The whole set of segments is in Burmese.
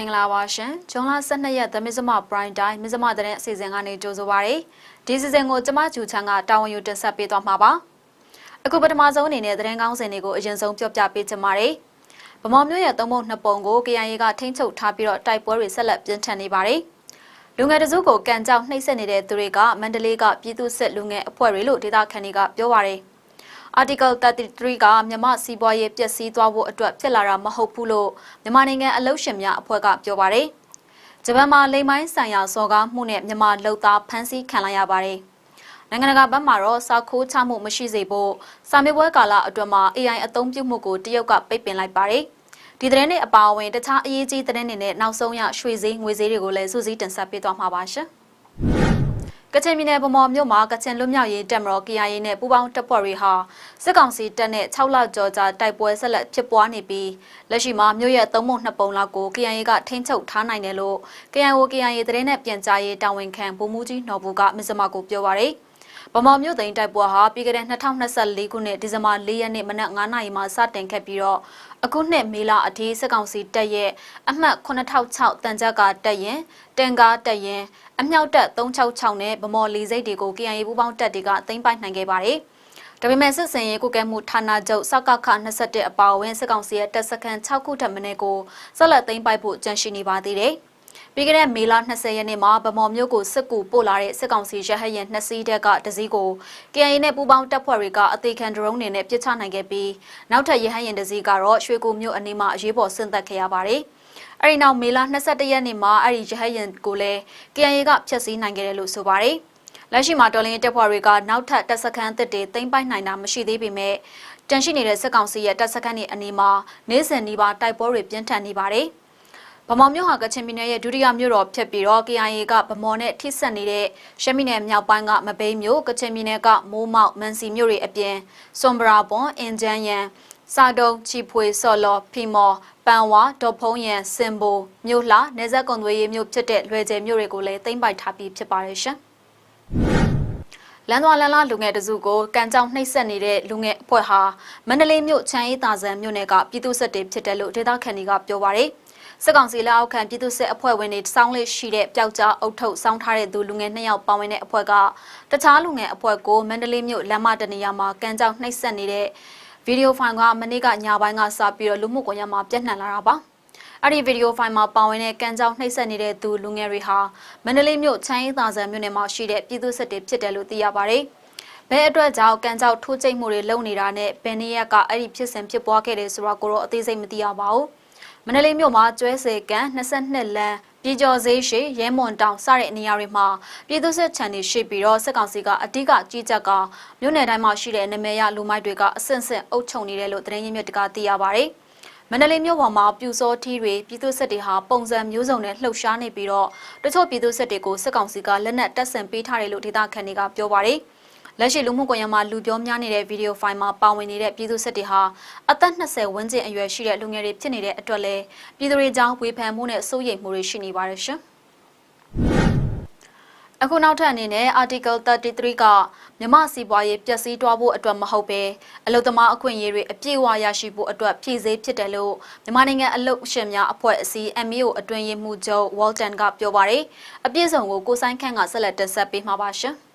မင်္ဂလာပါရှင်။ဇွန်လ12ရက်သမစ္စမ Prime Time မစ္စမတဲ့အစီအစဉ်ကနေကြိုဆိုပါရစေ။ဒီစီစဉ်ကိုကျမကျူချန်ကတာဝန်ယူတင်ဆက်ပေးသွားမှာပါ။အခုပထမဆုံးအနေနဲ့သတင်းကောင်းစင်တွေကိုအရင်ဆုံးပြောပြပေးချင်ပါတယ်။ဗမော်မျိုးရဲ့သုံးပုံနှစ်ပုံကို KIA ကထိန်းချုပ်ထားပြီးတော့တိုက်ပွဲတွေဆက်လက်ပြင်းထန်နေပါတယ်။လူငယ်တစုကိုကန်ကြောက်နှိပ်စက်နေတဲ့သူတွေကမန္တလေးကပြည်သူ့စစ်လူငယ်အဖွဲ့တွေလို့ဒေသခံတွေကပြောပါရယ်။ Article 33ကမြန်မာစီးပွားရေးပျက်စီးသွားဖို့အတွက်ဖြစ်လာတာမဟုတ်ဘူးလို့မြန်မာနိုင်ငံအလုပ်ရှင်များအဖွဲ့ကပြောပါတယ်။ဂျပန်မှာလိမ်မိုင်းဆိုင်ရာစော်ကားမှုနဲ့မြန်မာလုံသားဖမ်းဆီးခံလိုက်ရပါတယ်။နိုင်ငံတကာဘက်မှာတော့စာခိုးချမှုမရှိစေဖို့စာမေးပွဲကာလအတွင်းမှာ AI အသုံးပြုမှုကိုတရုတ်ကပိတ်ပင်လိုက်ပါတယ်။ဒီသတင်းတွေအပါအဝင်တခြားအရေးကြီးသတင်းတွေနဲ့နောက်ဆုံးရရွှေစည်းငွေစည်းတွေကိုလည်းစူးစီးတင်ဆက်ပေးသွားမှာပါရှင်။ ကချင်ပြည်နယ်ဗမော်မြို့မှာကချင်လွတ်မြောက်ရေးတပ်မတော် KIA နဲ့ပူးပေါင်းတပ်ဖွဲ့တွေဟာစစ်ကောင်စီတပ်နဲ့6လကျော်ကြာတိုက်ပွဲဆက်လက်ဖြစ်ပွားနေပြီးလက်ရှိမှာမြို့ရဲ့သုံးပုံနှစ်ပုံလောက်ကို KIA ကထိန်းချုပ်ထားနိုင်တယ်လို့ KIO KIA သတင်းနဲ့ပြန်ကြားရေးတာဝန်ခံဗိုလ်မှူးကြီးနော်ဘူကမစ္စမကိုပြောပါရယ် ဗမာမြို့သိမ်းတိုက်ပွဲဟာပြီးခဲ့တဲ့2024ခုနှစ်ဒီဇင်ဘာ4ရက်နေ့မနက်9:00နာရီမှာစတင်ခဲ့ပြီးတော့အခုနှစ်မေလအထိစစ်ကောင်စီတပ်ရဲ့အမှတ်9006တန်ကြပ်ကတပ်ရင်တန်ကားတပ်ရင်အမြောက်တပ်366နဲ့ဗမော်လီစိတ်တွေကို KIA ပူးပေါင်းတပ်တွေကသိမ်းပိုက်နိုင်ခဲ့ပါတယ်။ဒါပေမဲ့စစ်စင်ရေးကုကဲမှုဌာနချုပ်စကခ21အပါအဝင်စစ်ကောင်စီရဲ့တပ်စခန်း6ခုထပ်မင်းကိုဆက်လက်သိမ်းပိုက်ဖို့ကြံရှိနေပါသေးတယ်။ ပြီးခဲ့တဲ့မေလ20ရက်နေ့မှာဗမော်မြို့ကိုစစ်ကူပို့လာတဲ့စစ်ကောင်စီရဟတ်ယာဉ်နှစ်စီးတက်ကတစည်းကို KIA နဲ့ပူးပေါင်းတပ်ဖွဲ့တွေကအသေးခံဒရုန်းတွေနဲ့ပစ်ချနိုင်ခဲ့ပြီးနောက်ထပ်ရဟတ်ယာဉ်တစည်းကတော့ရွှေကူမြို့အနီးမှာအရေးပေါ်ဆင်းသက်ခဲ့ရပါတယ်။အဲဒီနောက်မေလ22ရက်နေ့မှာအဲ့ဒီရဟတ်ယာဉ်ကိုလည်း KIA ကဖျက်ဆီးနိုင်ခဲ့တယ်လို့ဆိုပါတယ်။လက်ရှိမှာတော်လင်းတပ်ဖွဲ့တွေကနောက်ထပ်တပ်စခန်းအသစ်တွေသိမ်းပိုက်နိုင်တာမရှိသေးပေမဲ့တန်ရှိနေတဲ့စစ်ကောင်စီရဲ့တပ်စခန်းတွေအနီးမှာနေစဉ်နီးပါးတိုက်ပွဲတွေပြင်းထန်နေပါတယ်။ ဗမော်မြို့ဟာကချင်ပြည်နယ်ရဲ့ဒုတိယမြို့တော်ဖြစ်ပြီးတော့ KIA ကဗမော်နဲ့ထိစပ်နေတဲ့ရှမ်းပြည်နယ်မြောက်ပိုင်းကမဘိမ်းမြို့ကချင်ပြည်နယ်ကမိုးမောက်မန်စီမြို့တွေအပြင်စွန်ဘရာပွန်အင်ဂျန်ယန်စာတုံချီဖွေဆော်လော်ဖီမော်ပန်ဝါဒေါ်ဖုံးရန်စင်ဘိုမြို့လှနေဆက်ကွန်သွေးရေးမြို့ဖြစ်တဲ့လွယ်ကျဲမြို့တွေကိုလည်းသိမ်းပိုက်ထားပြီးဖြစ်ပါတယ်ရှင်လန်သွားလန်လာလူငယ်တစုကိုကန်ကြောင်နှိပ်စက်နေတဲ့လူငယ်အဖွဲ့ဟာမန္တလေးမြို့ချမ်းအေးတာဆန်မြို့နယ်ကပြည်သူ့စစ်တေဖြစ်တယ်လို့ဒေသခံတွေကပြောပါရယ် စစ်ကောင်စီလက်အောက်ခံပြည်သူ့စစ်အဖွဲ့ဝင်တွေစောင်းလေးရှိတဲ့ပျောက်ကြားအုပ်ထုပ်စောင်းထားတဲ့သူလူငယ်နှစ်ယောက်ပါဝင်တဲ့အဖွဲ့ကတခြားလူငယ်အဖွဲ့ကိုမန္တလေးမြို့လမ်းမတနေရာမှာကန်ကြောက်နှိပ်စက်နေတဲ့ဗီဒီယိုဖိုင်ကမနေ့ကညပိုင်းကစပြီးတော့လူမှုကွန်ရက်မှာပြန့်နှံ့လာတာပါအဲ့ဒီဗီဒီယိုဖိုင်မှာပါဝင်တဲ့ကန်ကြောက်နှိပ်စက်နေတဲ့သူလူငယ်တွေဟာမန္တလေးမြို့ချမ်းရီသာဆန်မြို့နယ်မှာရှိတဲ့ပြည်သူ့စစ်တွေဖြစ်တယ်လို့သိရပါတယ်ဘဲအတွက်ကြောင့်ကန်ကြောက်ထိုးကျိတ်မှုတွေလုပ်နေတာနဲ့ဘယ်နည်းရက်ကအဲ့ဒီဖြစ်စဉ်ဖြစ်ပွားခဲ့တယ်ဆိုတော့ကိုတော့အသေးစိတ်မသိရပါဘူးမ န္တလေးမြို့မှာကျွဲစေကန်22လမ်းပြည်ကျော်ဈေးရှိရဲမွန်တောင်စတဲ့နေရာတွေမှာပြည်သူ့စစ်ချန်တွေရှိပြီးတော့စစ်ကောင်စီကအဓိကကြီးကြပ်ကမြို့နယ်တိုင်းမှာရှိတဲ့နမဲရလူမိုက်တွေကအဆင့်ဆင့်အုပ်ချုပ်နေတယ်လို့သတင်းရင်းမြစ်တကသိရပါတယ်။မန္တလေးမြို့ပေါ်မှာပြူစောထီးတွေပြည်သူ့စစ်တွေဟာပုံစံမျိုးစုံနဲ့လှုပ်ရှားနေပြီးတော့တချို့ပြည်သူ့စစ်တွေကိုစစ်ကောင်စီကလက်နက်တပ်ဆင်ပေးထားတယ်လို့ဒေသခံတွေကပြောပါတယ်။ လက်ရှိလူမှုကွန်ရက်မှာလူပြောများနေတဲ့ဗီဒီယိုဖိုင်မှာပါဝင်နေတဲ့ပြည်သူစစ်တွေဟာအသက်20ဝန်းကျင်အရွယ်ရှိတဲ့လူငယ်တွေဖြစ်နေတဲ့အတွက်လည်းပြည်သူတွေကြောင့်ဝေဖန်မှုနဲ့စိုးရိမ်မှုတွေရှိနေပါတယ်ရှင်။အခုနောက်ထပ်အနေနဲ့ Article 33ကမြမစီပွားရေးပျက်စီးသွားဖို့အတွက်မဟုတ်ပဲအလုသမားအခွင့်အရေးတွေအပြည့်အဝရရှိဖို့အတွက်ဖြည့်ဆည်းဖြစ်တယ်လို့မြန်မာနိုင်ငံအလုရှင်များအဖွဲ့အစည်း MEO အတွင်းရေးမှူးချုပ် Walton ကပြောပါတယ်။အပြည့်စုံကိုကိုဆိုင်ခန့်ကဆက်လက်တင်ဆက်ပေးမှာပါရှင်။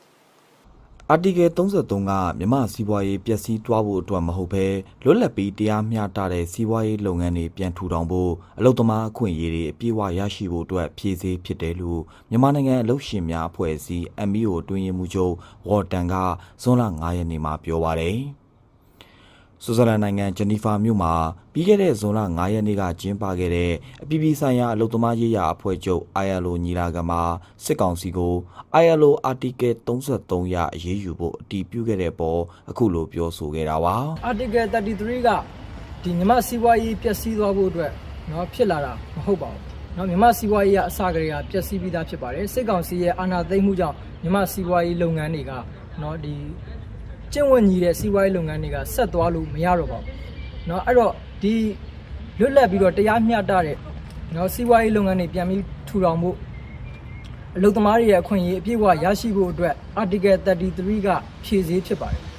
အာတီကယ်33ကမြမစီးပွားရေးပျက်စီးသွားဖို့အတွက်မဟုတ်ဘဲလွတ်လပ်ပြီးတရားမျှတတဲ့စီးပွားရေးလုပ်ငန်းတွေပြန်ထူထောင်ဖို့အလုပ်သမားအခွင့်အရေးတွေအပြည့်အဝရရှိဖို့အတွက်ဖြည့်ဆည်းဖြစ်တယ်လို့မြန်မာနိုင်ငံအလုပ်ရှင်များအဖွဲ့အစည်း MEO တွင်ရင်မှုချုပ်ဝေါ်တန်ကဇွန်လ9ရက်နေ့မှာပြောပါတယ်။ ဆွစ်ဇာလန်နိုင်ငံဂျနီဖာမြို့မှာပြီးခဲ့တဲ့ဇွန်လ9ရက်နေ့ကကျင်းပခဲ့တဲ့အပြည်ပြည်ဆိုင်ရာအလုပ်သမားရေးရာအဖွဲ့ချုပ် ILO ညီလာခံမှာစစ်ကောင်စီကို ILO Article 33ရအရေးယူဖို့အတည်ပြုခဲ့တဲ့ပေါ်အခုလိုပြောဆိုခဲ့တာပါ Article 33ကဒီမြမစီးပွားရေးပျက်စီးသွားဖို့အတွက်เนาะဖြစ်လာတာမဟုတ်ပါဘူးเนาะမြမစီးပွားရေးကအစကတည်းကပျက်စီးပြီးသားဖြစ်ပါတယ်စစ်ကောင်စီရဲ့အာဏာသိမ်းမှုကြောင့်မြမစီးပွားရေးလုပ်ငန်းတွေကเนาะဒီ ကျင့်ဝတ်ညီတဲ့စီးပွားရေးလုပ်ငန်းတွေကဆက်သွားလို့မရတော့ပါဘူးเนาะအဲ့တော့ဒီလွတ်လပ်ပြီးတော့တရားမျှတတဲ့เนาะစီးပွားရေးလုပ်ငန်းတွေပြန်ပြီးထူထောင်ဖို့အလုပ်သမားတွေရဲ့အခွင့်အရေးအပြည့်အဝရရှိဖို့အတွက် Article 33ကဖြည့်ဆည်းဖြစ်ပါတယ်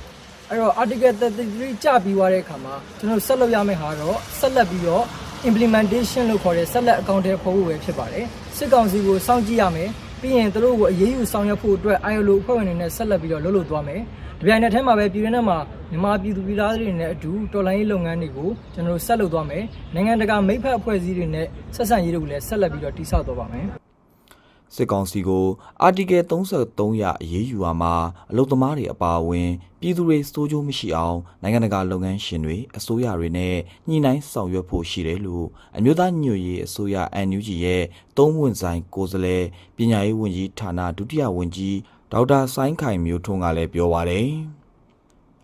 အဲ့တော့ article 33ကြပြီးသွားတဲ့အခါမှာကျွန်တော်ဆက်လုပ်ရမယ့်ဟာတော့ဆက်လက်ပြီးတော့ implementation လို့ခေါ်တဲ့ဆက်လက်အကောင့်ထဲပေါ်ဖို့ပဲဖြစ်ပါတယ်စစ်ကောင်စီကိုစောင့်ကြည့်ရမယ်ပြီးရင်သူတို့ကိုအရေးယူဆောင်ရွက်ဖို့အတွက် ILO အဖွဲ့ဝင်တွေနဲ့ဆက်လက်ပြီးတော့လှုပ်လှုပ်သွားမယ် ဒီပြိုင်နဲ့ထဲမှာပဲပြည်တွင်းထဲမှာမြန်မာပြည်သူပြည်သားတွေနဲ့အတူတော်လိုင်းရေးလုပ်ငန်းတွေကိုကျွန်တော်တို့ဆက်လုပ်သွားမယ်နိုင်ငံတကာမိဖက်အဖွဲ့အစည်းတွေနဲ့ဆက်ဆံရေးတွေကိုလည်းဆက်လက်ပြီးတော့တိစောက်သွားပါမယ်စစ်ကောင်စီကိုအာတီကယ်33ရအရေးယူရမှာအလုသမားတွေအပါအဝင် ပြည်သူတွေစိုးကျိုးမရှိအောင်နိုင်ငံတကာလုပ်ငန်းရှင်တွေအစိုးရတွေနဲ့ညှိနှိုင်းဆောင်ရွက်ဖို့ရှိတယ်လို့အမျိုးသားညွတ်ရေးအစိုးရ NUG ရဲ့သုံးဝန်ဆိုင်ကိုယ်စားလှယ်ပညာရေးဝန်ကြီးဌာနဒုတိယဝန်ကြီး ဒေါက်တာဆိုင်းခိုင်မျိုးထွန်းကလည်းပြောပါတယ်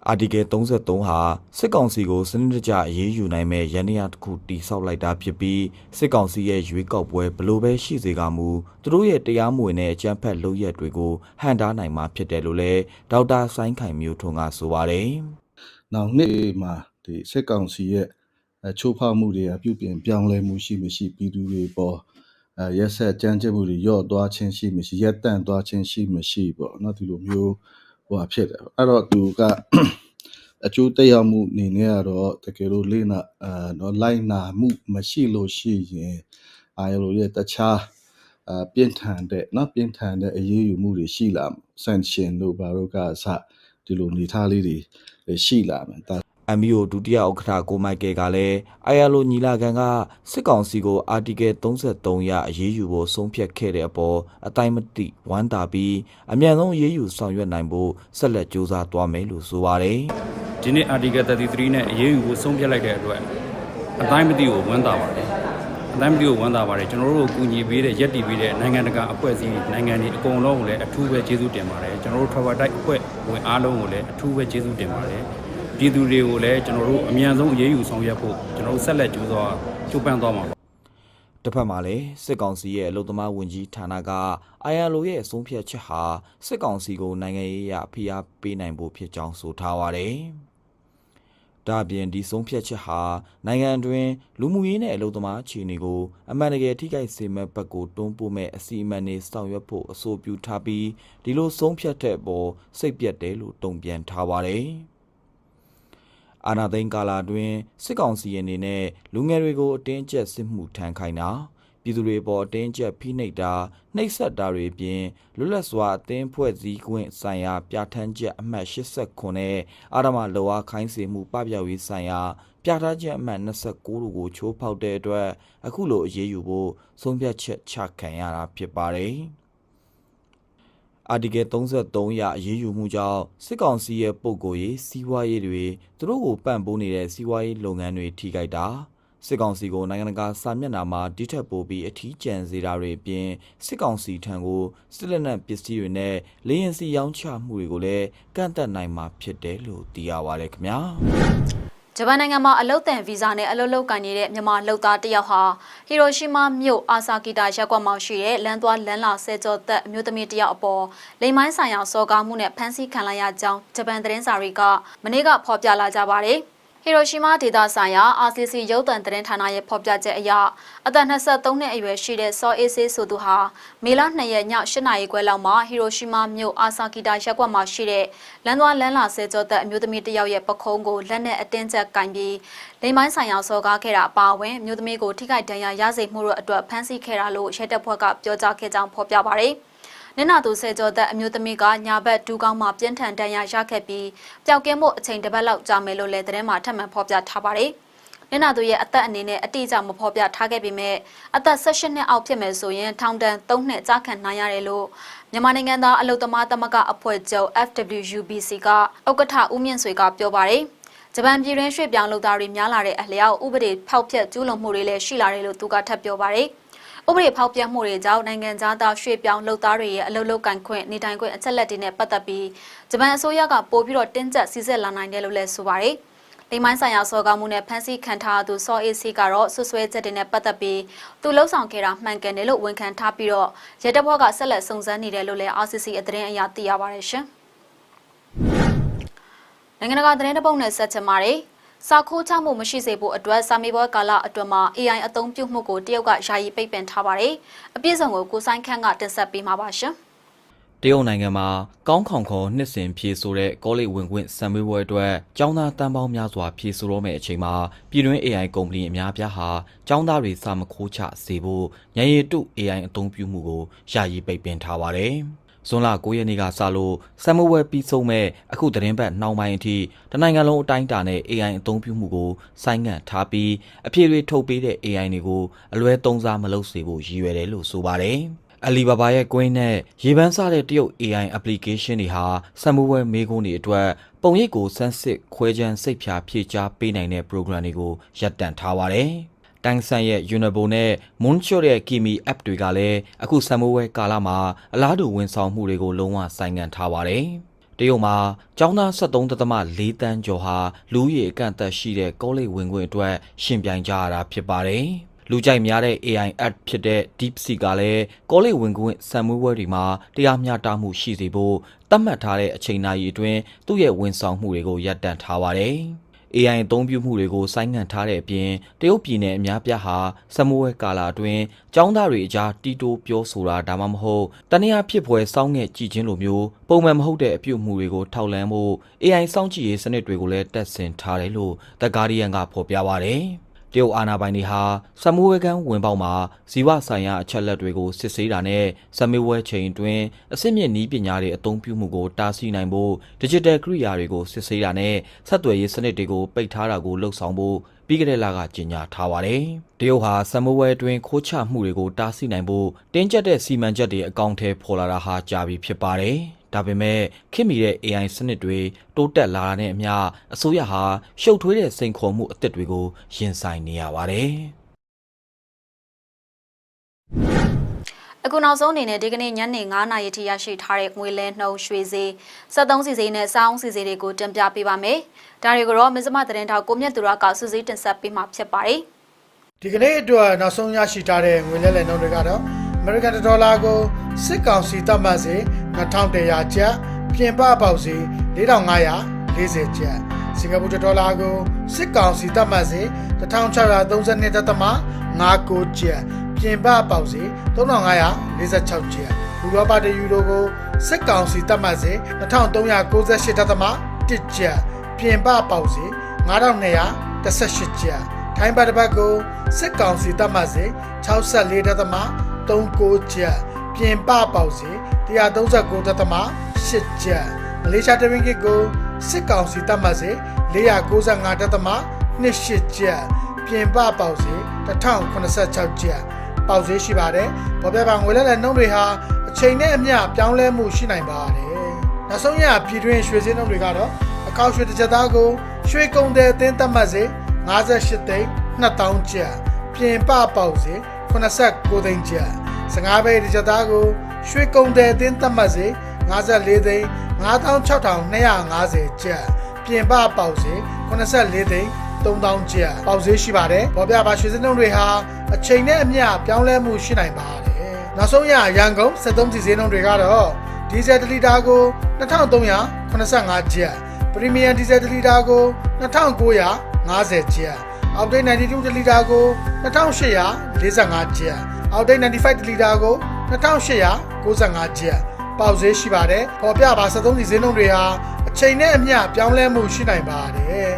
အာတီကယ်33ဟာစစ်ကောင်စီကိုစနစ်တကျအရေးယူနိုင်မဲ့ရန်ရာတစ်ခုတိစောက်လိုက်တာဖြစ်ပြီးစစ်ကောင်စီရဲ့ရွေးကောက်ပွဲဘလို့ပဲရှိစေကမူသူတို့ရဲ့တရားမဝင်တဲ့အကြမ်းဖက်လုပ်ရက်တွေကိုဟန်တားနိုင်မှာဖြစ်တယ်လို့လည်းဒေါက်တာဆိုင်းခိုင်မျိုးထွန်းကဆိုပါတယ်နောက်နှစ်မှာဒီစစ်ကောင်စီရဲ့အချိုးဖောက်မှုတွေကပြုပြင်ပြောင်းလဲမှုရှိမရှိပြည်သူတွေပေါ်အဲ ရက်ဆက်ကြမ်းကြက်မှုတွေညော့သွားခြင်းရှိမရှိရက်တန့်သွားခြင်းရှိမရှိပေါ့နော်ဒီလိုမျိုးဟိုဖြစ်တယ်အဲ့တော့သူကအကျိုးသက်ရောက်မှုအနေနဲ့ကတော့တကယ်လို့လေးနာအာနော်လိုက်နာမှုမရှိလို့ရှိရင်အာယလိုရဲ့တခြားအာပြင်းထန်တဲ့နော်ပြင်းထန်တဲ့အရေးယူမှုတွေရှိလာဆန့်ရှင်တို့ဘာတို့ကအစဒီလိုနေသားလေးတွေရှိလာမယ် MBO ဒုတိယဥက္ကဋ္ဌကိုမိုက်ကယ်ကလည်း ILO ညီလာခံကစစ်ကောင်စီကိုအာတီကယ်33ရအရေးယူဖို့ဆုံးဖြတ်ခဲ့တဲ့အပေါ်အတိုင်းမတိဝမ်းသာပြီးအမြန်ဆုံးအရေးယူဆောင်ရွက်နိုင်ဖို့ဆက်လက်ကြိုးစားသွားမယ်လို့ဆိုပါတယ်ဒီနေ့ article 33နဲ့အရေးယူဖို့ဆုံးဖြတ်လိုက်တဲ့အတွက်အတိုင်းမသိကိုဝန်တာပါတယ်အတိုင်းမသိကိုဝန်တာပါတယ်ကျွန်တော်တို့ကိုကူညီပေးတဲ့ရက်တီပေးတဲ့နိုင်ငံတကာအဖွဲ့အစည်းနိုင်ငံတွေအကုန်လုံးကိုလည်းအထူးပဲကျေးဇူးတင်ပါတယ်ကျွန်တော်တို့ Travel Tech အဖွဲ့ဝင်အားလုံးကိုလည်းအထူးပဲကျေးဇူးတင်ပါတယ် ပြည်သူတွေကိုလည်းကျွန်တော်တို့အမြန်ဆုံးအရေးယူဆောင်ရွက်ဖို့ကျွန်တော်တို့ဆက်လက်ကြိုးစားကြိုးပမ်းသွားမှာပါတစ်ဖက်မှာလည်းစစ်ကောင်စီရဲ့အလုံသမားဝန်ကြီးဌာနက ILO ရဲ့အဆုံးဖြတ်ချက်ဟာစစ်ကောင်စီကိုနိုင်ငံရေးအရဖိအားပေးနိုင်ဖို့ဖြစ်ကြောင်းဆိုထားပါတယ်။ဒါ့အပြင်ဒီဆုံးဖြတ်ချက်ဟာနိုင်ငံအတွင်းလူမှုရေးနဲ့အလုံသမားအခြေအနေကိုအမှန်တကယ်ထိခိုက်စေမဲ့ဘက်ကိုတွန်းပို့မဲ့အစီအမံတွေဆောင်ရွက်ဖို့အဆိုပြုထားပြီးဒီလိုဆုံးဖြတ်တဲ့အပေါ်စိတ်ပြတ်တယ်လို့တုံ့ပြန်ထားပါတယ်။ အာနာသိန်းကာလာတွင်စစ်ကောင်စီအနေနဲ့လူငယ်တွေကိုအတင်းကျပ်စစ်မှုထမ်းခိုင်းတာပြည်သူတွေပေါ်အတင်းကျပ်ဖိနှိပ်တာနှိပ်စက်တာတွေအပြင်လွတ်လပ်စွာအသင်းဖွဲ့စည်းခွင့်ဆိုင်ရာပြဋ္ဌာန်းချက်အမှတ်89နဲ့အာရမလောအားခိုင်းစေမှုပပျောက်ရေးဆိုင်ရာပြဋ္ဌာန်းချက်အမှတ်29တို့ကိုချိုးဖောက်တဲ့အတွက်အခုလိုအရေးယူဖို့ဆုံးဖြတ်ချက်ချခံရတာဖြစ်ပါတယ်။ အာတီကယ်33ရအရေးယူမှုကြောင့်စစ်ကောင်စီရဲ့ပုံကိုယ်ရေးစီးပွားရေးတွေသူတို့ကိုပံ့ပိုးနေတဲ့စီးပွားရေးလုပ်ငန်းတွေထိခိုက်တာစစ်ကောင်စီကိုနိုင်ငံတကာစာမျက်နှာမှာတိထက်ပိုပြီးအထီးကျန်စေတာတွေအပြင်စစ်ကောင်စီထံကိုစစ်လက်နက်ပစ္စည်းတွေနဲ့လေရင်စီရောင်းချမှုတွေကိုလည်းကန့်သက်နိုင်မှာဖြစ်တယ်လို့သိရပါတယ်ခင်ဗျာ ဂျပန်နိုင်ငံမှာအလုတ်တန်ဗီဇာနဲ့အလုတ်လုတ်ကန်နေတဲ့မြန်မာလုပ်သားတစ်ယောက်ဟာဟီရိုရှီမာမြို့အာဆာကီတာရပ်ကွက်မှာရှိတဲ့လမ်းသွားလမ်းလာဆဲကျော်သက်အမျိုးသမီးတစ်ယောက်အပေါ်လိမ်မိုင်းဆိုင်ရာစော်ကားမှုနဲ့ဖမ်းဆီးခံလိုက်ရကြောင်းဂျပန်သတင်းစာတွေကမနေ့ကဖော်ပြလာကြပါတယ်။ ဟီရိုရှီမာဒေသဆိုင်ရာ RCC ရုပ်သံသတင်းဌာနရဲ့ဖော်ပြချက်အရအသက်23နှစ်အရွယ်ရှိတဲ့စောအေးဆေးဆိုသူဟာမေလ2ရက်ည8နာရီခွဲလောက်မှာဟီရိုရှီမာမြို့အာဆာကီတာရပ်ကွက်မှာရှိတဲ့လမ်းသွားလမ်းလာဆဲကျော်သက်အမျိုးသမီးတစ်ယောက်ရဲ့ပခုံးကိုလက်နဲ့အတင်းကျပ်ကင်ပြီးလိမ်မိုင်းဆိုင်ရာစော်ကားခဲ့တာအပါအဝင်အမျိုးသမီးကိုထိခိုက်ဒဏ်ရာရစေမှုတို့အတွက်ဖမ်းဆီးခဲ့တာလို့ရဲတပ်ဖွဲ့ကပြောကြားခဲ့ကြောင်းဖော်ပြပါတယ်။ နင်နာသူဆယ်ကျော်သက်အမျိုးသမီးကညာဘက်ဒူးကောင်းမှာပြင်းထန်ဒဏ်ရာရခဲ့ပြီးပျောက်ကင်းမှုအချိန်တစ်ပတ်လောက်ကြာမယ်လို့လည်းသတင်းမှာထပ်မံဖော်ပြထားပါတယ်။နင်နာသူရဲ့အသက်အနေနဲ့အတိအကျမဖော်ပြထားခဲ့ပေမဲ့အသက်18နှစ်အောက်ဖြစ်မယ်ဆိုရင်ထောင်ဒဏ်3နှစ်ကြာခံနိုင်ရတယ်လို့မြန်မာနိုင်ငံသားအလုသမားသမဂ္ဂအဖွဲ့ချုပ် FWUBC ကဥက္ကဋ္ဌဦးမြင့်ဆွေကပြောပါတယ်။ဂျပန်ပြည်တွင်းရွှေ့ပြောင်းလုပ်သားတွေများလာတဲ့အလျောက်ဥပဒေဖောက်ဖျက်ကျူးလွန်မှုတွေလည်းရှိလာတယ်လို့သူကထပ်ပြောပါတယ်။ ဥပဒေဖောက်ပြမှုတွေကြောင့်နိုင်ငံသားရွှေ့ပြောင်းလုပ်သားတွေရဲ့အလုပ်လုပ်ကင်ခွင့်နေထိုင်ခွင့်အချက်လက်တွေနဲ့ပတ်သက်ပြီးဂျပန်အစိုးရကပို့ပြီးတော့တင်းကျပ်စီစစ်လာနိုင်တယ်လို့လည်းဆိုပါတယ်။လိမ်မိုင်းဆိုင်ရာစော်ကားမှုနဲ့ဖမ်းဆီးခံထားသူစောအေးစီကတော့ဆွဆွဲချက်တွေနဲ့ပတ်သက်ပြီးသူလှုပ်ဆောင်ခဲ့တာမှန်ကန်တယ်လို့ဝန်ခံထားပြီးတော့ရဲတပ်ဖွဲ့ကဆက်လက်စုံစမ်းနေတယ်လို့လည်း RCC အသတင်းအရသိရပါတယ်ရှင်။နိုင်ငံတကာသတင်းတပုတ်နဲ့ဆက်ချင်ပါတယ်။ စာခိုးချမှုမရှိစေဖို့အတွက်စာမေးပွဲကာလအတွင်းမှာ AI အသုံးပြုမှုကိုတရုတ်ကယာယီပိတ်ပင်ထားပါတယ်။အပြည့်စုံကိုကိုဆိုင်ခန့်ကတင်ဆက်ပေးမှာပါရှင်။တရုတ်နိုင်ငံမှာကောင်းခေါင်ခေါ်နှစ်စဉ်ဖြည့်ဆိုတဲ့ကောလိပ်ဝင်ခွင့်စံမွေးပွဲအတွက်ကျောင်းသားတန်းပေါင်းများစွာဖြည့်ဆိုတော့မယ့်အချိန်မှာပြည်တွင်း AI ကုမ္ပဏီအများအပြားဟာကျောင်းသားတွေစာမခိုးချစေဖို့ညရည်တု AI အသုံးပြုမှုကိုယာယီပိတ်ပင်ထားပါတယ်။ ဇွန်လ9ရက်နေ့ကစလို့စံမွေးပွဲပြီးဆုံးမဲ့အခုသတင်းပတ်နှောင်းပိုင်းအထိတနိုင်ငံလုံးအတိုင်းအတာနဲ့ AI အသုံးပြုမှုကိုဆိုင်းငံ့ထားပြီးအဖြေတွေထုတ်ပေးတဲ့ AI တွေကိုအလွဲသုံးစားမလုပ်စေဖို့ရည်ရွယ်တယ်လို့ဆိုပါတယ်။အလီဘာဘာရဲ့ကွင်းနဲ့ရေပန်းစားတဲ့တရုတ် AI application တွေဟာစံမွေးပွဲမေးခွန်းတွေအတွက်ပုံရိပ်ကိုစမ်းစစ်ခွဲခြမ်းစိတ်ဖြာဖြည့်ချပေးနိုင်တဲ့ program တွေကိုရပ်တန့်ထားပါတယ်။ တန်ဆန်ရဲ့ Unibo နဲ့ Moonshot ရဲ့ Kimi app တွေကလည်းအခုစံမွေးပွဲကာလမှာအလားတူဝန်ဆောင်မှုတွေကိုလုံးဝဆိုင်ငံ့ထားပါတယ်။တရုတ်မှာကျောင်းသား73.4တန်းကျော်ဟာလူဦးရေအကန့်အသတ်ရှိတဲ့ကောလိပ်ဝင်ခွင့်အတွက်ရှင်ပြိုင်ကြရတာဖြစ်ပါတယ်။လူကြိုက်များတဲ့ AI app ဖြစ်တဲ့ DeepSeek ကလည်းကောလိပ်ဝင်ခွင့်စံမွေးပွဲတွေမှာတရားမျှတမှုရှိစေဖို့သတ်မှတ်ထားတဲ့အချိန်အနာရီအတွင်းသူ့ရဲ့ဝန်ဆောင်မှုတွေကိုရပ်တန့်ထားပါတယ်။ AI အသုံးပြုမှုတွေကိုဆိုင်းငံ့ထားတဲ့အပြင်တရုတ်ပြည်နယ်အများပြားဟာစမွေးကာလာအတွင်းចောင်းသားတွေအကြားတီတိုးပြောဆိုတာဒါမှမဟုတ်တနည်းဖြစ်ပွဲစောင်းငဲ့ကြည်ချင်းလိုမျိုးပုံမှန်မဟုတ်တဲ့အပြုအမူတွေကိုထောက်လှမ်းဖို့ AI စောင့်ကြည့်ရေးစနစ်တွေကိုလည်းတက်ဆင်ထားတယ်လို့ The Guardian ကဖော်ပြပါဗျ။ တရုတ်အာဏာပိုင်တွေဟာစမွေးကန်းဝင်ပေါက်မှာဇီဝဆိုင်ရာအချက်လက်တွေကိုစစ်ဆေးတာနဲ့စမွေးဝဲချိန်အတွင်းအစစ်မြင့်နည်းပညာတွေအသုံးပြုမှုကိုတားဆီးနိုင်ဖို့ digital ကိရိယာတွေကိုစစ်ဆေးတာနဲ့ဆက်သွယ်ရေးစနစ်တွေကိုပိတ်ထားတာကိုလှုပ်ဆောင်ဖို့ပြီးခဲ့တဲ့လကကြေညာထားပါတယ်။တရုတ်ဟာစမွေးဝဲအတွင်းခိုးချမှုတွေကိုတားဆီးနိုင်ဖို့တင်းကျပ်တဲ့စီမံချက်တွေအကောင့်ထဲပေါ်လာတာဟာကြာပြီဖြစ်ပါတယ်။ ဒါပေမဲ့ခင်မီတဲ့ AI စနစ်တွေတိုးတက်လာတာနဲ့အမျှအစိုးရဟာရှုပ်ထွေးတဲ့စိန်ခေါ်မှုအသစ်တွေကိုရင်ဆိုင်နေရပါတယ်။အခုနောက်ဆုံးအနေနဲ့ဒီကနေ့ညနေ9:00နာရီထိရရှိထားတဲ့ငွေလဲနှုန်းရွှေဈေး73စီဈေးနဲ့စောင်းစီဈေးတွေကိုတင်ပြပေးပါမယ်။ဒါတွေကိုတော့မစ္စမသတင်းထောက်ကိုမြတ်သူရကစူးစီးတင်ဆက်ပေးမှာဖြစ်ပါတယ်။ဒီကနေ့အတွက်နောက်ဆုံးရရှိထားတဲ့ငွေလဲလှယ်နှုန်းတွေကတော့ American ဒေါ်လာကိုစစ်ကောင်စီသတ်မှတ်စေ 2100ကျပ်ပြင်ပပေါက်စေ4540ကျပ်စင်ကာပူဒေါ်လာကိုစစ်ကောင်စီသတ်မှတ်စေ1632.59ကျပ်ပြင်ပပေါက်စေ3546ကျပ်ဥရောပတယူရိုကိုစစ်ကောင်စီသတ်မှတ်စေ2398.1ကျပ်ပြင်ပပေါက်စေ9218ကျပ်ထိုင်းဘတ်တစ်ပတ်ကိုစစ်ကောင်စီတပ်မှတ်စေ64.39ကျပ်ပြင်ပပေါက်စေ 139.8ကျပ်မလေးရှားတရင်းကစ်ကိုစစ်ကောင်စီတပ်မှတ်စေ495.28ကျပ်ပြင်ပပေါက်စေ1086ကျပ်ပေါက်စေရှိပါတယ်ဘောပြပါငွေလဲလဲနှုန်းတွေဟာအချိန်နဲ့အမျှပြောင်းလဲမှုရှိနိုင်ပါတယ်နောက်ဆုံးရပြည်တွင်းရွှေစင်းနှုန်းတွေကတော့အကောက်ရွှေတစ်ချက်သားကိုရွှေကုန်တဲ့အသင်းသတ်မှတ်စေ58သိန်း2000ကျပ်ပြင်ပပေါက်စေ89သိန်းကျပ် 15ဘိတ်တစ်ချက်သားကိုရွှေကုန်တဲ့အသင်းသတ်မှတ်စေ54သိန်း96,250ကျပ်ပြင်ပပေါက်စေ84သိန်း3000ကျပ်ပေါက်ဈေးရှိပါတယ်။ပေါ်ပြပါရွှေစင်းနှုန်းတွေဟာအချိန်နဲ့အမျှပြောင်းလဲမှုရှိနိုင်ပါတယ်။နောက်ဆုံးရရန်ကုန်73စီဈေးနှုန်းတွေကတော့ဒီဇယ်1လီတာကို2385ကျပ်ပရီမီယံဒီဇယ်1လီတာကို2950ကျပ်အောက်တိတ်92တလီတာကို2845ကျပ် အောက်တိတ်95တလီတာကို2895ကျပ်ပေါက်ဈေးရှိပါတယ်။ပေါ်ပြပါ73စီဈေးနှုန်းတွေဟာအချိန်နဲ့အမျှပြောင်းလဲမှုရှိနိုင်ပါတယ်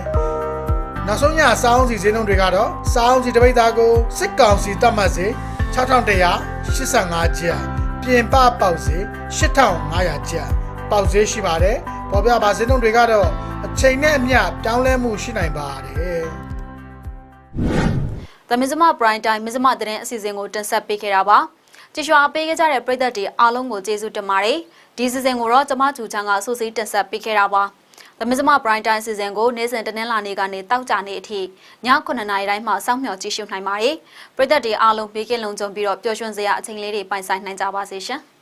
။နောက်ဆုံးရစောင်းစီဈေးနှုန်းတွေကတော့စောင်းစီတပိတ်သားကိုစစ်ကောင်စီတတ်မှတ်စေ6185ကျပ်ပြင်ပပေါက်စေ8500ကျပ်ပေါက်ဈေးရှိပါတယ်။ပေါ်ပြပါဈေးနှုန်းတွေကတော့အချိန်နဲ့အမျှပြောင်းလဲမှုရှိနိုင်ပါတယ်။ The Mizama Prime Time မစ္စမသတင်းအစီအစဉ်ကိုတင်ဆက်ပေးခဲ့တာပါ။ကြည့်ရှုအားပေးခဲ့ကြတဲ့ပရိသတ်တွေအားလုံးကိုကျေးဇူးတင်ပါတယ်။ဒီအစီအစဉ်ကိုတော့ကျမချူချန်းကစူးစီးတင်ဆက်ပေးခဲ့တာပါ။ The Mizama Prime Time အစီအစဉ်ကိုနေ့စဉ်တနင်္လာနေ့ကနေတောက်ကြနေ့အထိည9:00နာရီတိုင်းမှာစောင့်မျှော်ကြည့်ရှုနိုင်ပါတယ်။ပရိသတ်တွေအားလုံးဘေးကင်းလုံခြုံပြီးတော့ပျော်ရွှင်စရာအချိန်လေးတွေပိုင်ဆိုင်နိုင်ကြပါစေရှင်။